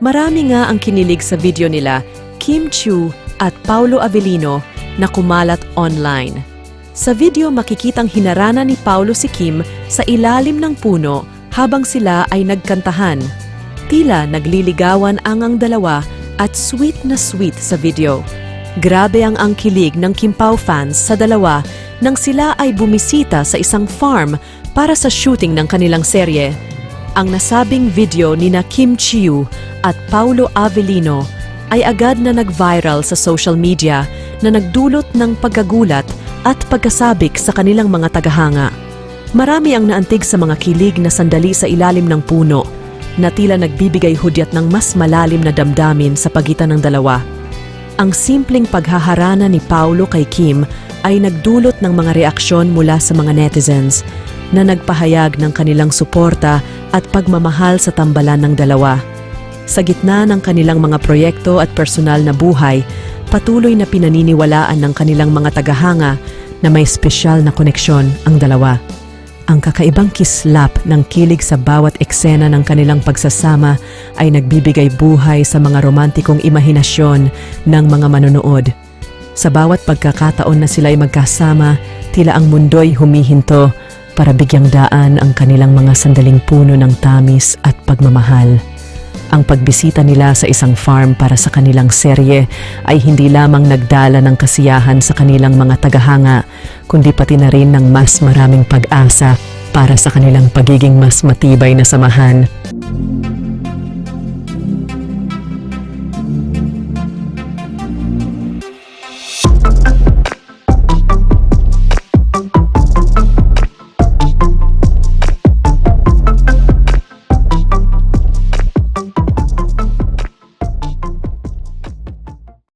Marami nga ang kinilig sa video nila Kim Chu at Paulo Avellino na kumalat online. Sa video makikitang hinarana ni Paulo si Kim sa ilalim ng puno habang sila ay nagkantahan. Tila nagliligawan ang ang dalawa at sweet na sweet sa video. Grabe ang ang kilig ng Kim Pao fans sa dalawa nang sila ay bumisita sa isang farm para sa shooting ng kanilang serye. Ang nasabing video ni na Kim Chiu at Paulo Avellino ay agad na nag-viral sa social media na nagdulot ng pagkagulat at pagkasabik sa kanilang mga tagahanga. Marami ang naantig sa mga kilig na sandali sa ilalim ng puno na tila nagbibigay hudyat ng mas malalim na damdamin sa pagitan ng dalawa. Ang simpleng paghaharana ni Paulo kay Kim ay nagdulot ng mga reaksyon mula sa mga netizens na nagpahayag ng kanilang suporta at pagmamahal sa tambalan ng dalawa. Sa gitna ng kanilang mga proyekto at personal na buhay, patuloy na pinaniniwalaan ng kanilang mga tagahanga na may espesyal na koneksyon ang dalawa. Ang kakaibang kislap ng kilig sa bawat eksena ng kanilang pagsasama ay nagbibigay buhay sa mga romantikong imahinasyon ng mga manonood. Sa bawat pagkakataon na sila'y magkasama, tila ang mundo'y humihinto para bigyang daan ang kanilang mga sandaling puno ng tamis at pagmamahal. Ang pagbisita nila sa isang farm para sa kanilang serye ay hindi lamang nagdala ng kasiyahan sa kanilang mga tagahanga, kundi pati na rin ng mas maraming pag-asa para sa kanilang pagiging mas matibay na samahan.